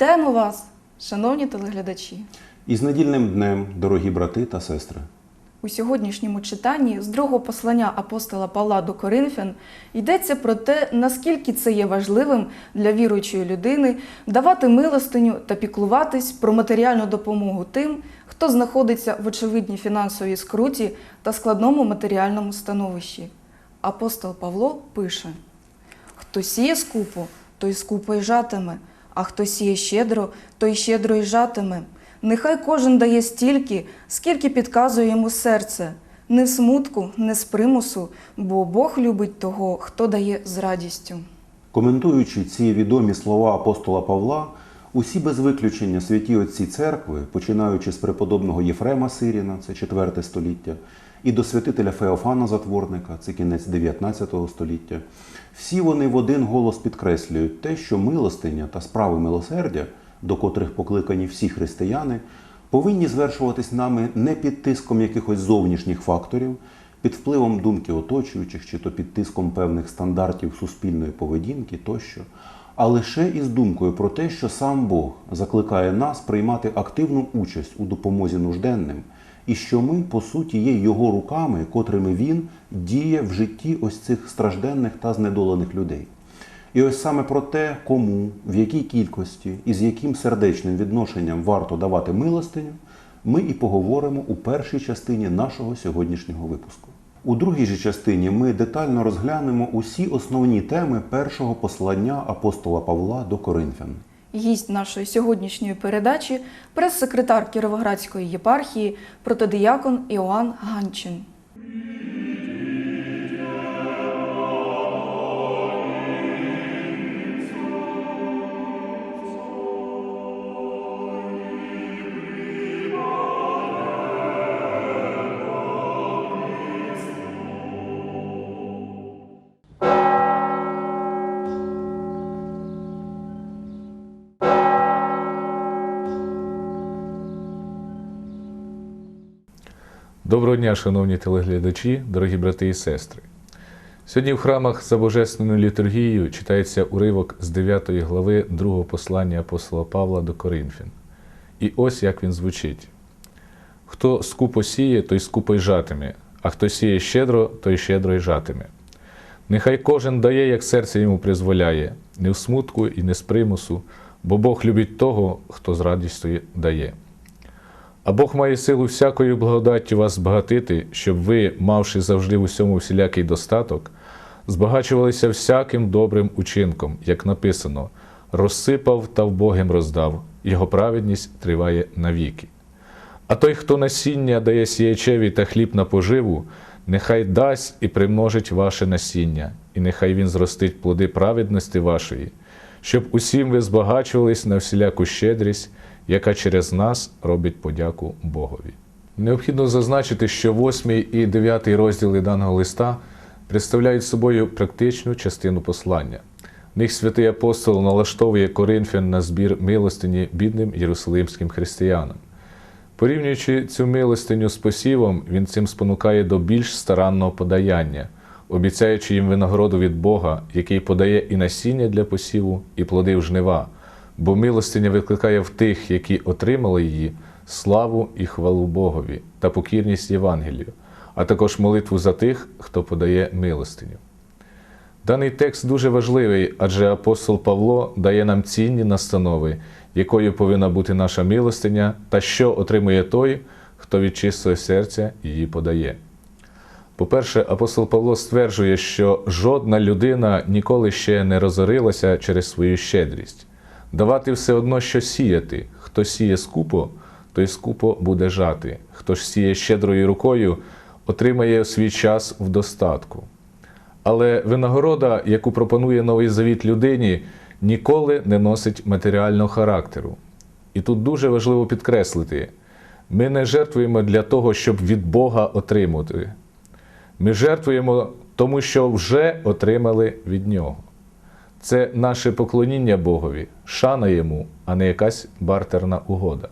Вітаємо вас, шановні телеглядачі! І з недільним днем, дорогі брати та сестри. У сьогоднішньому читанні з другого послання апостола Павла до Коринфян йдеться про те, наскільки це є важливим для віруючої людини давати милостиню та піклуватись про матеріальну допомогу тим, хто знаходиться в очевидній фінансовій скруті та складному матеріальному становищі. Апостол Павло пише: Хто сіє скупо, той скупо й жатиме, а хто сіє щедро, той щедро й жатиме. Нехай кожен дає стільки, скільки підказує йому серце, не в смутку, не з примусу, бо Бог любить того, хто дає з радістю. Коментуючи ці відомі слова апостола Павла, усі без виключення святі отці церкви, починаючи з преподобного Єфрема Сиріна, це 4 століття, і до святителя Феофана Затворника, це кінець 19 століття, всі вони в один голос підкреслюють те, що милостиня та справи милосердя, до котрих покликані всі християни, повинні звершуватись нами не під тиском якихось зовнішніх факторів, під впливом думки оточуючих чи то під тиском певних стандартів суспільної поведінки тощо, а лише із думкою про те, що сам Бог закликає нас приймати активну участь у допомозі нужденним, і що ми, по суті, є його руками, котрими він діє в житті ось цих стражденних та знедолених людей. І ось саме про те, кому, в якій кількості і з яким сердечним відношенням варто давати милостиню, ми і поговоримо у першій частині нашого сьогоднішнього випуску. У другій же частині ми детально розглянемо усі основні теми першого послання апостола Павла до Коринфян. Гість нашої сьогоднішньої передачі прес-секретар Кіровоградської єпархії, протодиякон Іоанн Ганчин. Доброго дня, шановні телеглядачі, дорогі брати і сестри. Сьогодні в храмах за Божественною літургією читається уривок з 9 глави другого послання апостола Павла до Коринфян. І ось як він звучить: хто скупо сіє, той скупо й жатиме, а хто сіє щедро, той щедро й жатиме. Нехай кожен дає, як серце йому призволяє, не в смутку і не з примусу, бо Бог любить того, хто з радістю дає. А Бог має силу всякою благодаттю вас збагатити, щоб ви, мавши завжди в усьому всілякий достаток, збагачувалися всяким добрим учинком, як написано, розсипав та вбогим роздав, його праведність триває навіки. А той, хто насіння дає сіячеві та хліб на поживу, нехай дасть і примножить ваше насіння, і нехай він зростить плоди праведності вашої, щоб усім ви збагачувались на всіляку щедрість, яка через нас робить подяку Богові. Необхідно зазначити, що 8 і 9 розділи даного листа представляють собою практичну частину послання. В них святий апостол налаштовує Коринфян на збір милостині бідним єрусалимським християнам. Порівнюючи цю милостиню з посівом, він цим спонукає до більш старанного подаяння, обіцяючи їм винагороду від Бога, який подає і насіння для посіву, і плоди в жнива, бо милостиня викликає в тих, які отримали її, славу і хвалу Богові та покірність Євангелію, а також молитву за тих, хто подає милостиню. Даний текст дуже важливий, адже апостол Павло дає нам цінні настанови, якою повинна бути наша милостиня, та що отримує той, хто від чистого серця її подає. По-перше, апостол Павло стверджує, що жодна людина ніколи ще не розорилася через свою щедрість. Давати все одно, що сіяти. Хто сіє скупо, той скупо буде жати. Хто ж сіє щедрою рукою, отримає свій час в достатку. Але винагорода, яку пропонує новий завіт людині, ніколи не носить матеріального характеру. І тут дуже важливо підкреслити: ми не жертвуємо для того, щоб від Бога отримати. Ми жертвуємо тому, що вже отримали від Нього. Це наше поклоніння Богові, шана йому, а не якась бартерна угода.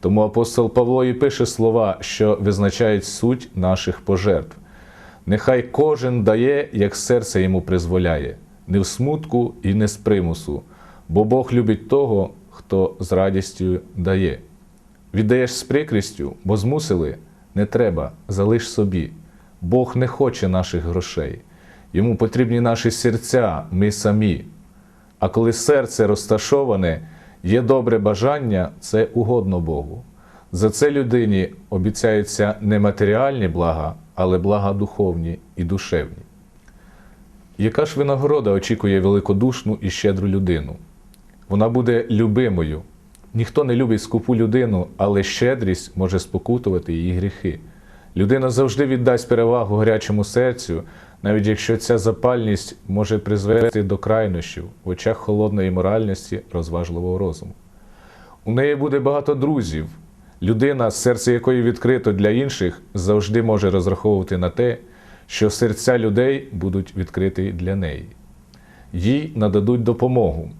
Тому апостол Павло і пише слова, що визначають суть наших пожертв. Нехай кожен дає, як серце йому призволяє, не в смутку і не з примусу, бо Бог любить того, хто з радістю дає. Віддаєш з прикрістю, бо змусили, не треба, залиш собі. Бог не хоче наших грошей. Йому потрібні наші серця, ми самі. А коли серце розташоване, є добре бажання, це угодно Богу. За це людині обіцяються не матеріальні блага, але блага духовні і душевні. Яка ж винагорода очікує великодушну і щедру людину? Вона буде любимою. Ніхто не любить скупу людину, але щедрість може спокутувати її гріхи. Людина завжди віддасть перевагу гарячому серцю, навіть якщо ця запальність може призвести до крайнощів в очах холодної моральності розважливого розуму. У неї буде багато друзів. Людина, серце якої відкрито для інших, завжди може розраховувати на те, що серця людей будуть відкриті для неї. Їй нададуть допомогу.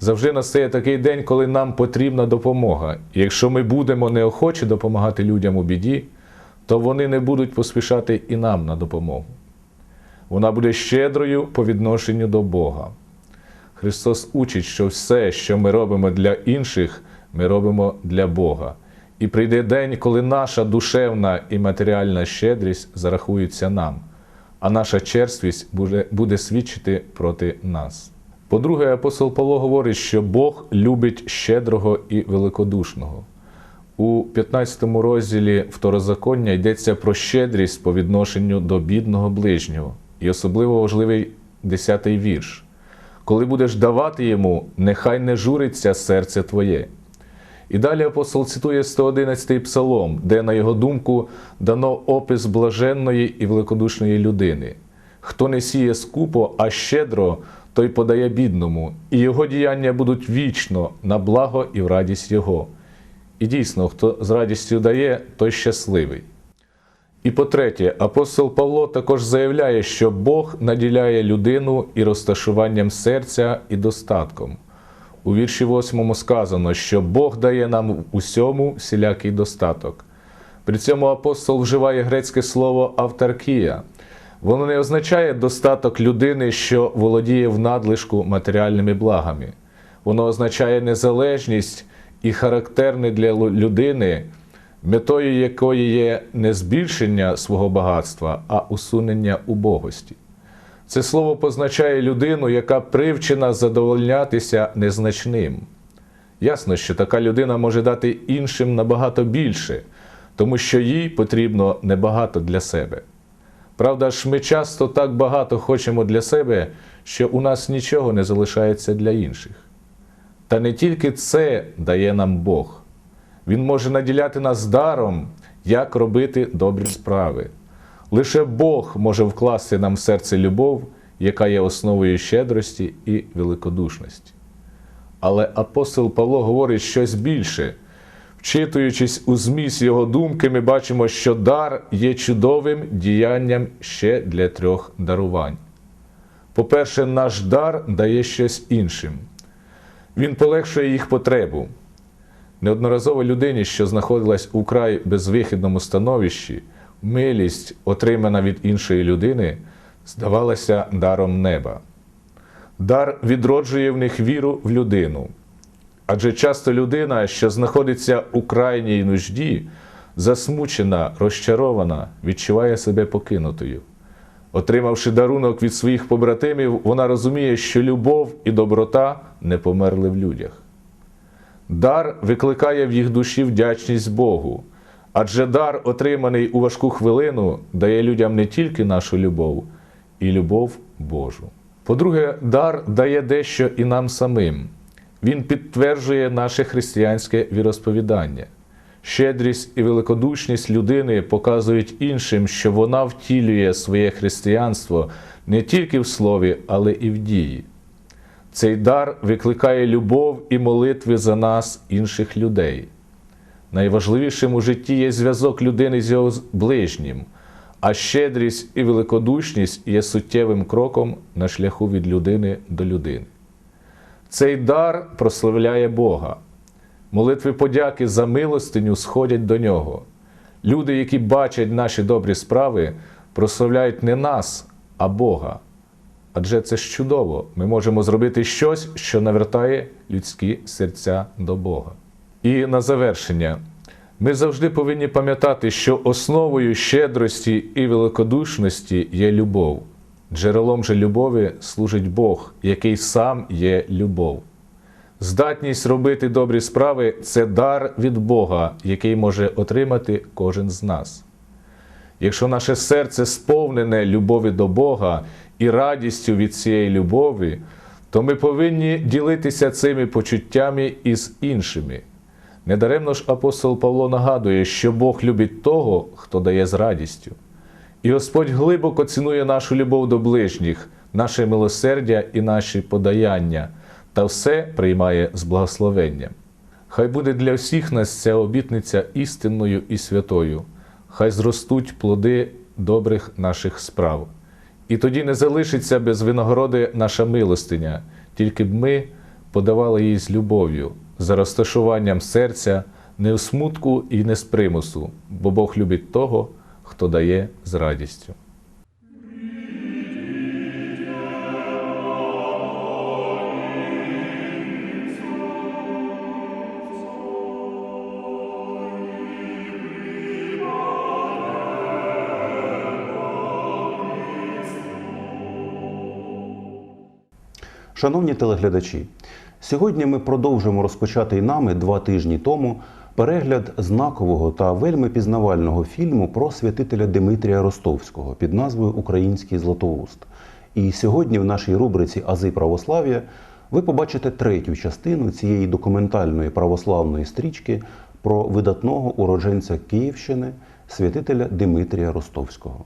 Завжди настає такий день, коли нам потрібна допомога. І якщо ми будемо неохочі допомагати людям у біді, то вони не будуть поспішати і нам на допомогу. Вона буде щедрою по відношенню до Бога. Христос учить, що все, що ми робимо для інших, ми робимо для Бога. І прийде день, коли наша душевна і матеріальна щедрість зарахуються нам, а наша черствість буде, буде свідчити проти нас. По-друге, апостол Павло говорить, що Бог любить щедрого і великодушного. У 15 розділі Второзаконня йдеться про щедрість по відношенню до бідного ближнього, і особливо важливий 10-й вірш. Коли будеш давати йому, нехай не журиться серце твоє. І далі апостол цитує 111-й псалом, де, на його думку, дано опис блаженної і великодушної людини. Хто не сіє скупо, а щедро, той подає бідному, і його діяння будуть вічно на благо і в радість Його. І дійсно, хто з радістю дає, той щасливий. І по-третє, апостол Павло також заявляє, що Бог наділяє людину і розташуванням серця і достатком. У вірші 8 сказано, що Бог дає нам усьому всілякий достаток. При цьому апостол вживає грецьке слово автаркія. Воно не означає достаток людини, що володіє в надлишку матеріальними благами. Воно означає незалежність і характерне для людини, метою якої є не збільшення свого багатства, а усунення убогості. Це слово позначає людину, яка привчена задовольнятися незначним. Ясно, що така людина може дати іншим набагато більше, тому що їй потрібно небагато для себе. Правда ж, ми часто так багато хочемо для себе, що у нас нічого не залишається для інших. Та не тільки це дає нам Бог. Він може наділяти нас даром, як робити добрі справи. Лише Бог може вкласти нам в серце любов, яка є основою щедрості і великодушності. Але апостол Павло говорить щось більше. Вчитуючись у зміст його думки, ми бачимо, що дар є чудовим діянням ще для трьох дарувань. По-перше, наш дар дає щось іншим. Він полегшує їх потребу. Неодноразово людині, що знаходилась у край безвихідному становищі, милість, отримана від іншої людини, здавалася даром неба. Дар відроджує в них віру в людину. Адже часто людина, що знаходиться у крайній нужді, засмучена, розчарована, відчуває себе покинутою. Отримавши дарунок від своїх побратимів, вона розуміє, що любов і доброта не померли в людях. Дар викликає в їх душі вдячність Богу, адже дар, отриманий у важку хвилину, дає людям не тільки нашу любов, і любов Божу. По-друге, дар дає дещо і нам самим. Він підтверджує наше християнське віросповідання. Щедрість і великодушність людини показують іншим, що вона втілює своє християнство не тільки в слові, але і в дії. Цей дар викликає любов і молитви за нас, інших людей. Найважливішим у житті є зв'язок людини з його ближнім, а щедрість і великодушність є суттєвим кроком на шляху від людини до людини. Цей дар прославляє Бога. Молитви подяки за милостиню сходять до нього. Люди, які бачать наші добрі справи, прославляють не нас, а Бога. Адже це ж чудово. Ми можемо зробити щось, що навертає людські серця до Бога. І на завершення, ми завжди повинні пам'ятати, що основою щедрості і великодушності є любов. Джерелом же любові служить Бог, який сам є любов. Здатність робити добрі справи це дар від Бога, який може отримати кожен з нас. Якщо наше серце сповнене любові до Бога і радістю від цієї любові, то ми повинні ділитися цими почуттями із іншими. Недаремно ж апостол Павло нагадує, що Бог любить того, хто дає з радістю. І Господь глибоко цінує нашу любов до ближніх, наше милосердя і наші подаяння, та все приймає з благословенням. Хай буде для всіх нас ця обітниця істинною і святою, хай зростуть плоди добрих наших справ. І тоді не залишиться без винагороди наша милостиня, тільки б ми подавали її з любов'ю, за розташуванням серця, не в смутку і не з примусу, бо Бог любить того, хто дає з радістю. Шановні телеглядачі, сьогодні ми продовжимо розпочатий нами два тижні тому перегляд знакового та вельми пізнавального фільму про святителя Димитрія Ростовського під назвою Український Златоуст. І сьогодні в нашій рубриці Ази православ'я ви побачите третю частину цієї документальної православної стрічки про видатного уродженця Київщини святителя Димитрія Ростовського.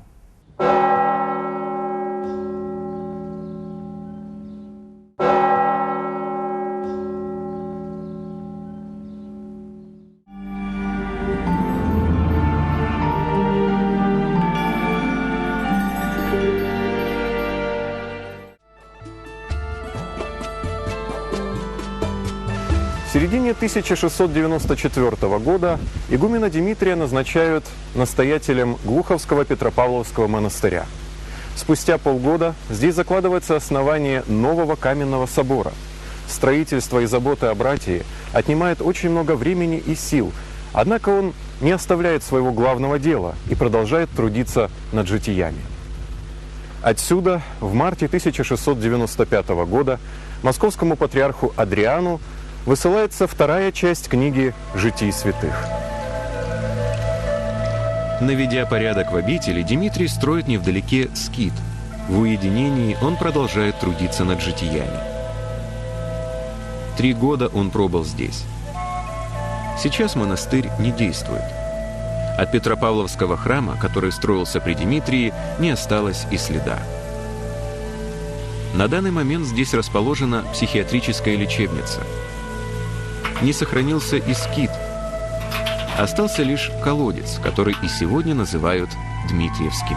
Середине 1694 года игумена Дмитрия назначают настоятелем Глуховского Петропавловского монастыря. Спустя полгода здесь закладывается основание нового каменного собора. Строительство и забота о братье отнимает очень много времени и сил, однако он не оставляет своего главного дела и продолжает трудиться над житиями. Отсюда в марте 1695 года московскому патриарху Адриану высылается вторая часть книги «Житий святых». Наведя порядок в обители, Дмитрий строит невдалеке скит. В уединении он продолжает трудиться над житиями. Три года он пробыл здесь. Сейчас монастырь не действует. От Петропавловского храма, который строился при Дмитрии, не осталось и следа. На данный момент здесь расположена психиатрическая лечебница. Не сохранился и скит. Остался лишь колодец, который и сегодня называют Дмитриевским.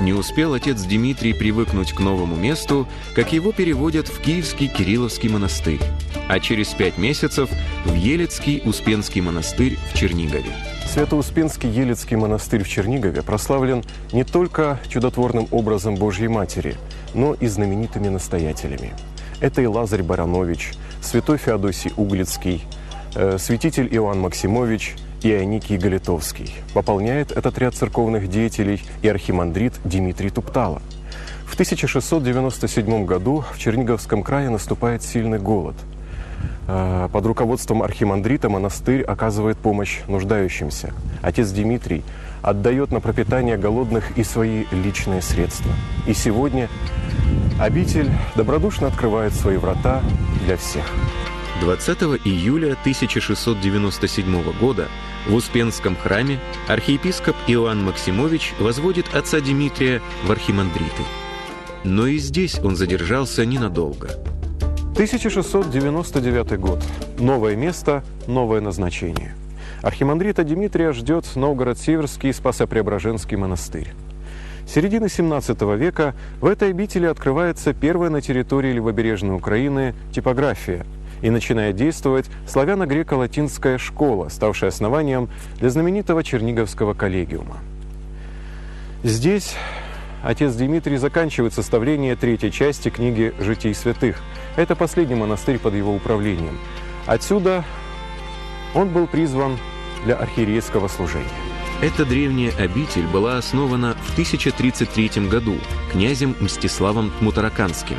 Не успел отец Дмитрий привыкнуть к новому месту, как его переводят в Киевский Кирилловский монастырь, а через пять месяцев в Елецкий Успенский монастырь в Чернигове. Свято-Успенский Елецкий монастырь в Чернигове прославлен не только чудотворным образом Божьей Матери, но и знаменитыми настоятелями. Это и Лазарь Баранович, святой Феодосий Углицкий, э, святитель Иоанн Максимович и Ионикий Галитовский. Пополняет этот ряд церковных деятелей и архимандрит Дмитрий Туптала. В 1697 году в Черниговском крае наступает сильный голод. Э, Под руководством архимандрита монастырь оказывает помощь нуждающимся. Отец Дмитрий отдает на пропитание голодных и свои личные средства. И сегодня обитель добродушно открывает свои врата для всех. 20 июля 1697 года в Успенском храме архиепископ Иоанн Максимович возводит отца Дмитрия в архимандриты. Но и здесь он задержался ненадолго. 1699 год. Новое место, новое назначение. Архимандрита Дмитрия ждет Новгород-Северский Спасо-Преображенский монастырь. Середины 17 века в этой обители открывается первая на территории левобережной Украины типография и начинает действовать славяно-греко-латинская школа, ставшая основанием для знаменитого Черниговского коллегиума. Здесь отец Дмитрий заканчивает составление третьей части книги «Житий святых». Это последний монастырь под его управлением. Отсюда он был призван для архиерейского служения. Эта древняя обитель была основана в 1033 году князем Мстиславом Тмутараканским.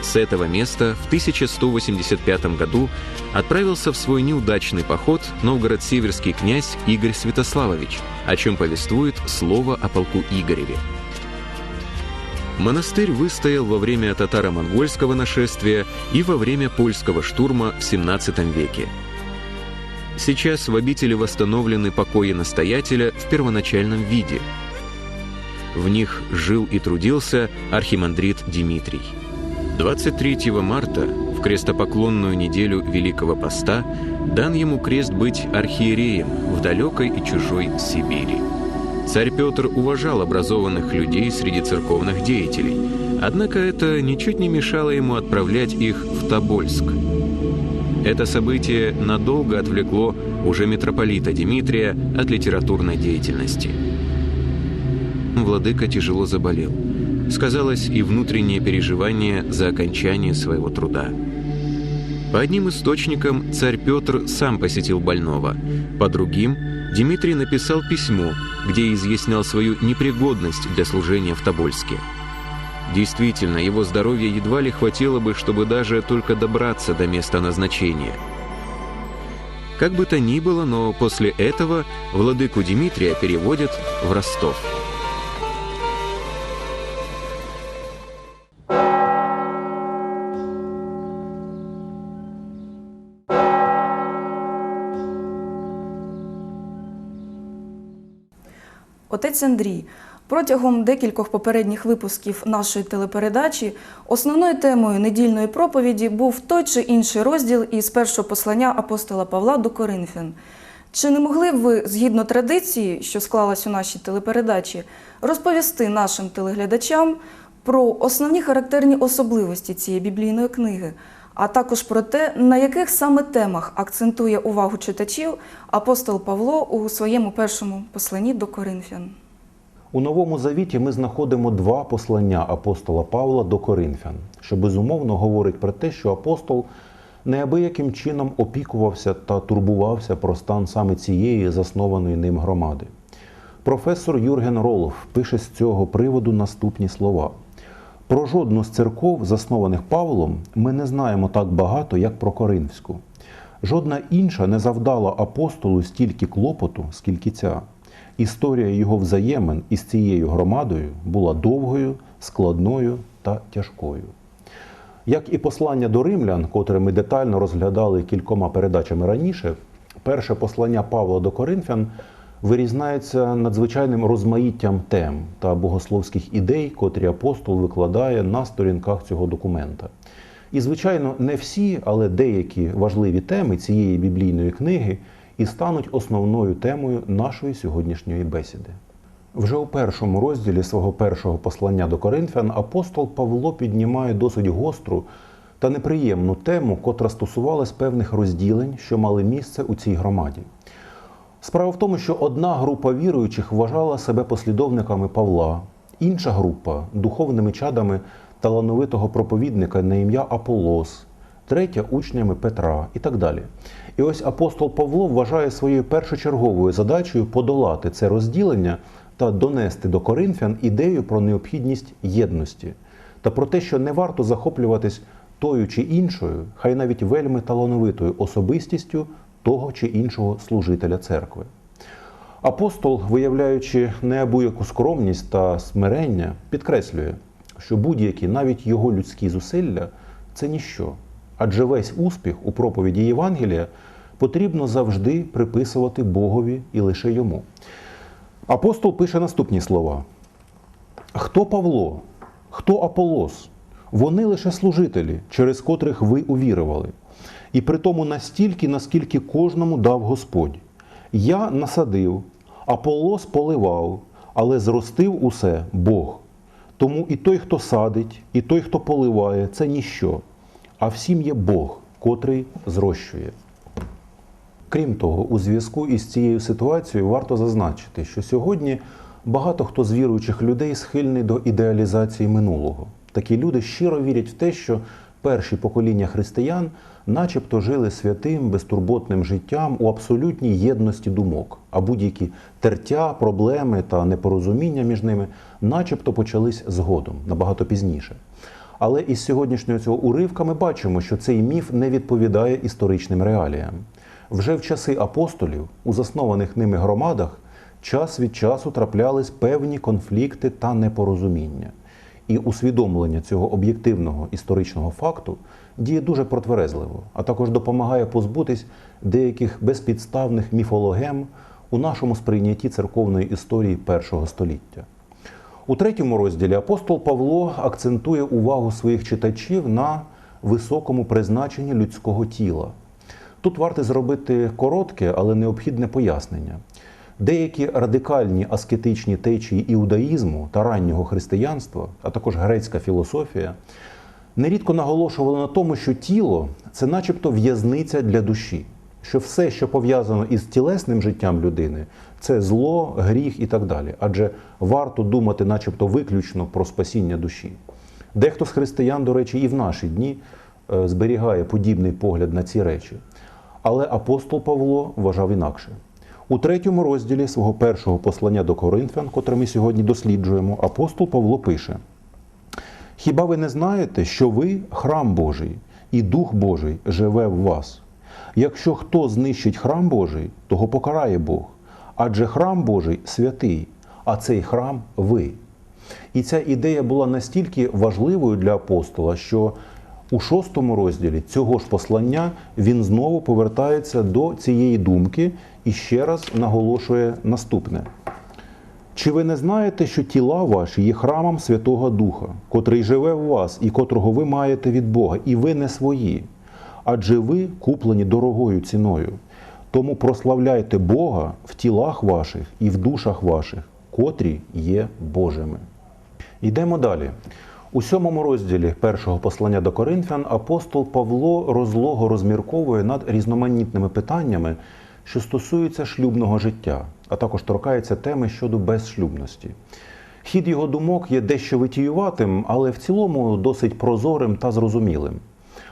С этого места в 1185 году отправился в свой неудачный поход новгород-северский князь Игорь Святославович, о чем повествует слово о полку Игореве. Монастырь выстоял во время татаро-монгольского нашествия и во время польского штурма в XVII веке. Сейчас в обители восстановлены покои настоятеля в первоначальном виде. В них жил и трудился архимандрит Дмитрий. 23 марта, в крестопоклонную неделю Великого Поста, дан ему крест быть архиереем в далекой и чужой Сибири. Царь Петр уважал образованных людей среди церковных деятелей, однако это ничуть не мешало ему отправлять их в Тобольск. Это событие надолго отвлекло уже митрополита Дмитрия от литературной деятельности. Владыка тяжело заболел. Сказалось и внутреннее переживание за окончание своего труда. По одним источникам царь Петр сам посетил больного, по другим Дмитрий написал письмо, где изъяснял свою непригодность для служения в Тобольске. Действительно, его здоровья едва ли хватило бы, чтобы даже только добраться до места назначения. Как бы то ни было, но после этого владыку Дмитрия переводят в Ростов. Отець Андрій, протягом декількох попередніх випусків нашої телепередачі основною темою недільної проповіді був той чи інший розділ із першого послання апостола Павла до Коринфян. Чи не могли б ви, згідно традиції, що склалась у нашій телепередачі, розповісти нашим телеглядачам про основні характерні особливості цієї біблійної книги, а також про те, на яких саме темах акцентує увагу читачів апостол Павло у своєму першому посланні до Коринфян? У Новому Завіті ми знаходимо два послання апостола Павла до Коринфян, що безумовно говорить про те, що апостол неабияким чином опікувався та турбувався про стан саме цієї заснованої ним громади. Професор Юрген Ролов пише з цього приводу наступні слова. Про жодну з церков, заснованих Павлом, ми не знаємо так багато, як про Коринфську. Жодна інша не завдала апостолу стільки клопоту, скільки ця. Історія його взаємин із цією громадою була довгою, складною та тяжкою. Як і послання до римлян, котре ми детально розглядали кількома передачами раніше, перше послання Павла до Коринфян вирізняється надзвичайним розмаїттям тем та богословських ідей, котрі апостол викладає на сторінках цього документа. І, звичайно, не всі, але деякі важливі теми цієї біблійної книги і стануть основною темою нашої сьогоднішньої бесіди. Вже у першому розділі свого першого послання до Коринфян апостол Павло піднімає досить гостру та неприємну тему, котра стосувалась певних розділень, що мали місце у цій громаді. Справа в тому, що одна група віруючих вважала себе послідовниками Павла, інша група духовними чадами талановитого проповідника на ім'я Аполос, третя учнями Петра і так далі. І ось апостол Павло вважає своєю першочерговою задачею подолати це розділення та донести до коринфян ідею про необхідність єдності та про те, що не варто захоплюватись тою чи іншою, хай навіть вельми талановитою особистістю того чи іншого служителя церкви. Апостол, виявляючи неабияку скромність та смирення, підкреслює, що будь-які, навіть його людські зусилля це ніщо. Адже весь успіх у проповіді Євангелія потрібно завжди приписувати Богові і лише йому. Апостол пише наступні слова: Хто Павло, хто Аполос? Вони лише служителі, через котрих ви увірували. І при тому настільки, наскільки кожному дав Господь. Я насадив, Аполос поливав, але зростив усе Бог. Тому і той, хто садить, і той, хто поливає, це ніщо, а всім є Бог, котрий зрощує. Крім того, у зв'язку із цією ситуацією варто зазначити, що сьогодні Багато хто з віруючих людей схильний до ідеалізації минулого. Такі люди щиро вірять в те, що перші покоління християн начебто жили святим, безтурботним життям у абсолютній єдності думок, а будь-які тертя, проблеми та непорозуміння між ними начебто почались згодом, набагато пізніше. Але із сьогоднішнього цього уривка ми бачимо, що цей міф не відповідає історичним реаліям. Вже в часи апостолів у заснованих ними громадах час від часу траплялись певні конфлікти та непорозуміння. І усвідомлення цього об'єктивного історичного факту діє дуже протверезливо, а також допомагає позбутись деяких безпідставних міфологем у нашому сприйнятті церковної історії першого століття. У третьому розділі апостол Павло акцентує увагу своїх читачів на високому призначенні людського тіла. Тут варто зробити коротке, але необхідне пояснення. Деякі радикальні аскетичні течії іудаїзму та раннього християнства, а також грецька філософія, нерідко наголошували на тому, що тіло це начебто в'язниця для душі, що все, що пов'язано із тілесним життям людини, це зло, гріх і так далі. Адже варто думати, начебто, виключно про спасіння душі. Дехто з християн, до речі, і в наші дні е, зберігає подібний погляд на ці речі. Але апостол Павло вважав інакше. У третьому розділі свого першого послання до Коринфян, котре ми сьогодні досліджуємо, апостол Павло пише: Хіба ви не знаєте, що ви храм Божий, і Дух Божий живе в вас? Якщо хто знищить храм Божий, того покарає Бог. Адже храм Божий святий, а цей храм ви. І ця ідея була настільки важливою для апостола, що у шостому розділі цього ж послання він знову повертається до цієї думки і ще раз наголошує наступне. Чи ви не знаєте, що тіла ваші є храмом Святого Духа, котрий живе в вас і котрого ви маєте від Бога, і ви не свої? Адже ви куплені дорогою ціною. Тому прославляйте Бога в тілах ваших і в душах ваших, котрі є Божими. Йдемо далі. У сьомому розділі першого послання до Коринфян апостол Павло розлого розмірковує над різноманітними питаннями, що стосуються шлюбного життя, а також торкається теми щодо безшлюбності. Хід його думок є дещо витіюватим, але в цілому досить прозорим та зрозумілим.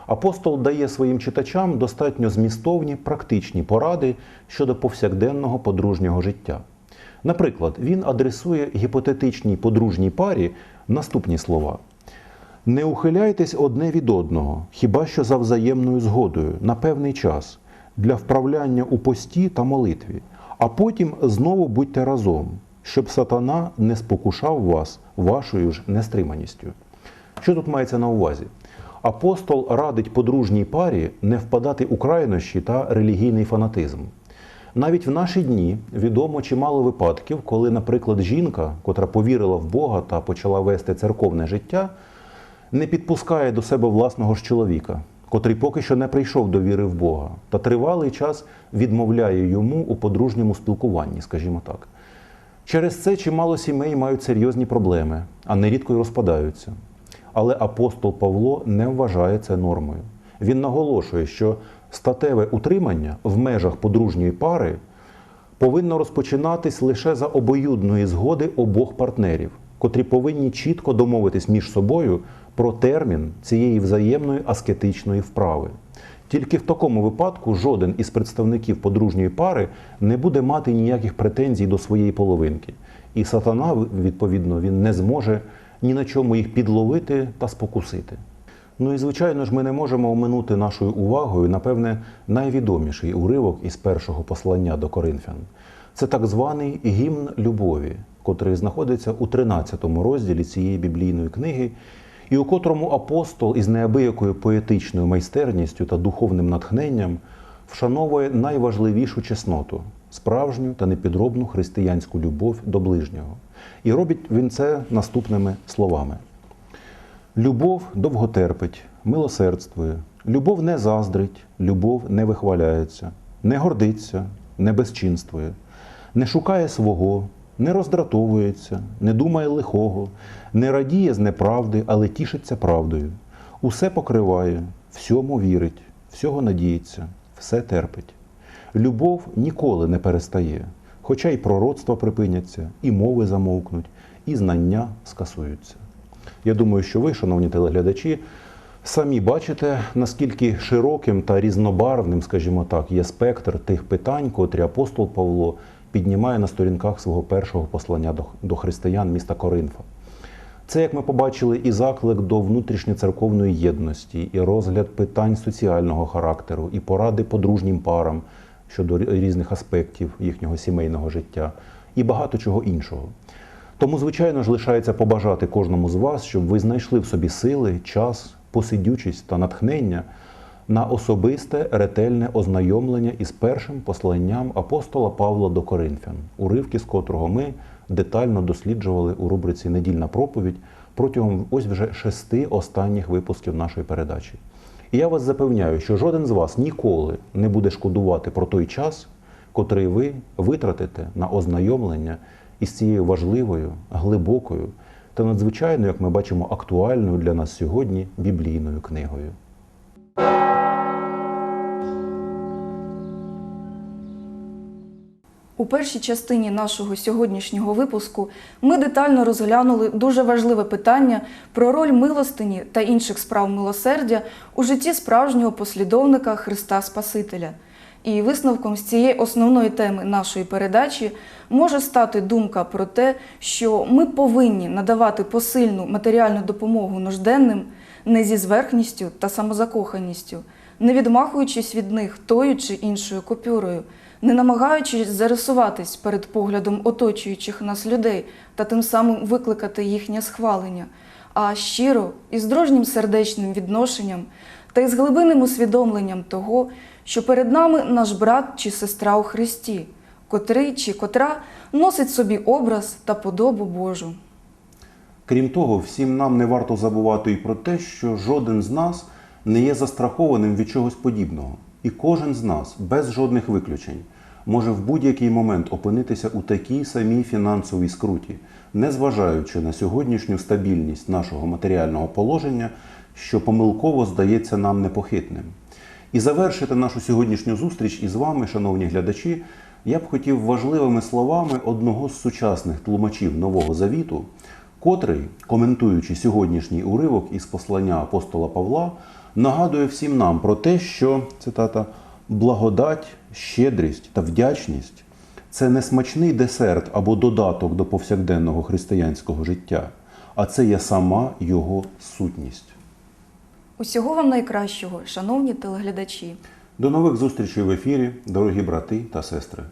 Апостол дає своїм читачам достатньо змістовні практичні поради щодо повсякденного подружнього життя. Наприклад, він адресує гіпотетичній подружній парі наступні слова: Не ухиляйтесь одне від одного, хіба що за взаємною згодою на певний час для вправляння у пості та молитві, а потім знову будьте разом, щоб сатана не спокушав вас вашою ж нестриманістю. Що тут мається на увазі? Апостол радить подружній парі не впадати у крайнощі та релігійний фанатизм. Навіть в наші дні відомо чимало випадків, коли, наприклад, жінка, котра повірила в Бога та почала вести церковне життя, не підпускає до себе власного ж чоловіка, котрий поки що не прийшов до віри в Бога, та тривалий час відмовляє йому у подружньому спілкуванні, скажімо так. Через це чимало сімей мають серйозні проблеми, а нерідко й розпадаються. Але апостол Павло не вважає це нормою. Він наголошує, що статеве утримання в межах подружньої пари повинно розпочинатись лише за обоюдної згоди обох партнерів, котрі повинні чітко домовитись між собою про термін цієї взаємної аскетичної вправи. Тільки в такому випадку жоден із представників подружньої пари не буде мати ніяких претензій до своєї половинки. І сатана, відповідно, він не зможе ні на чому їх підловити та спокусити. Ну і звичайно ж, ми не можемо оминути нашою увагою, напевне, найвідоміший уривок із першого послання до Коринфян. Це так званий гімн любові, котрий знаходиться у 13 розділі цієї біблійної книги, і у котрому апостол із неабиякою поетичною майстерністю та духовним натхненням вшановує найважливішу чесноту справжню та непідробну християнську любов до ближнього. І робить він це наступними словами. Любов довго терпить, милосердствує, любов не заздрить, любов не вихваляється, не гордиться, не безчинствує, не шукає свого, не роздратовується, не думає лихого, не радіє з неправди, але тішиться правдою. Усе покриває, всьому вірить, всього надіється, все терпить. Любов ніколи не перестає. Хоча й пророцтва припиняться, і мови замовкнуть, і знання скасуються. Я думаю, що ви, шановні телеглядачі, самі бачите, наскільки широким та різнобарвним, скажімо так, є спектр тих питань, котрі апостол Павло піднімає на сторінках свого першого послання до християн міста Коринфа. Це, як ми побачили, і заклик до внутрішньоцерковної єдності, і розгляд питань соціального характеру, і поради подружнім парам щодо різних аспектів їхнього сімейного життя, і багато чого іншого. Тому, звичайно ж, лишається побажати кожному з вас, щоб ви знайшли в собі сили, час, посидючість та натхнення на особисте ретельне ознайомлення із першим посланням апостола Павла до Коринфян, уривки з котрого ми детально досліджували у рубриці Недільна проповідь протягом ось вже шести останніх випусків нашої передачі. І я вас запевняю, що жоден з вас ніколи не буде шкодувати про той час, котрий ви витратите на ознайомлення із цією важливою, глибокою та надзвичайно, як ми бачимо, актуальною для нас сьогодні біблійною книгою. У першій частині нашого сьогоднішнього випуску ми детально розглянули дуже важливе питання про роль милостині та інших справ милосердя у житті справжнього послідовника Христа Спасителя. І висновком з цієї основної теми нашої передачі може стати думка про те, що ми повинні надавати посильну матеріальну допомогу нужденним не зі зверхністю та самозакоханістю, не відмахуючись від них тою чи іншою купюрою, не намагаючись зарисуватись перед поглядом оточуючих нас людей та тим самим викликати їхнє схвалення, а щиро і з дружнім сердечним відношенням та із глибинним усвідомленням того, що перед нами наш брат чи сестра у Христі, котрий чи котра носить собі образ та подобу Божу. Крім того, всім нам не варто забувати і про те, що жоден з нас не є застрахованим від чогось подібного. І кожен з нас, без жодних виключень, може в будь-який момент опинитися у такій самій фінансовій скруті, незважаючи на сьогоднішню стабільність нашого матеріального положення, що помилково здається нам непохитним. І завершити нашу сьогоднішню зустріч із вами, шановні глядачі, я б хотів важливими словами одного з сучасних тлумачів Нового Завіту, котрий, коментуючи сьогоднішній уривок із послання апостола Павла, нагадує всім нам про те, що цитата благодать, щедрість та вдячність це не смачний десерт або додаток до повсякденного християнського життя, а це є сама його сутність. Усього вам найкращого, шановні телеглядачі! До нових зустрічей в ефірі, дорогі брати та сестри.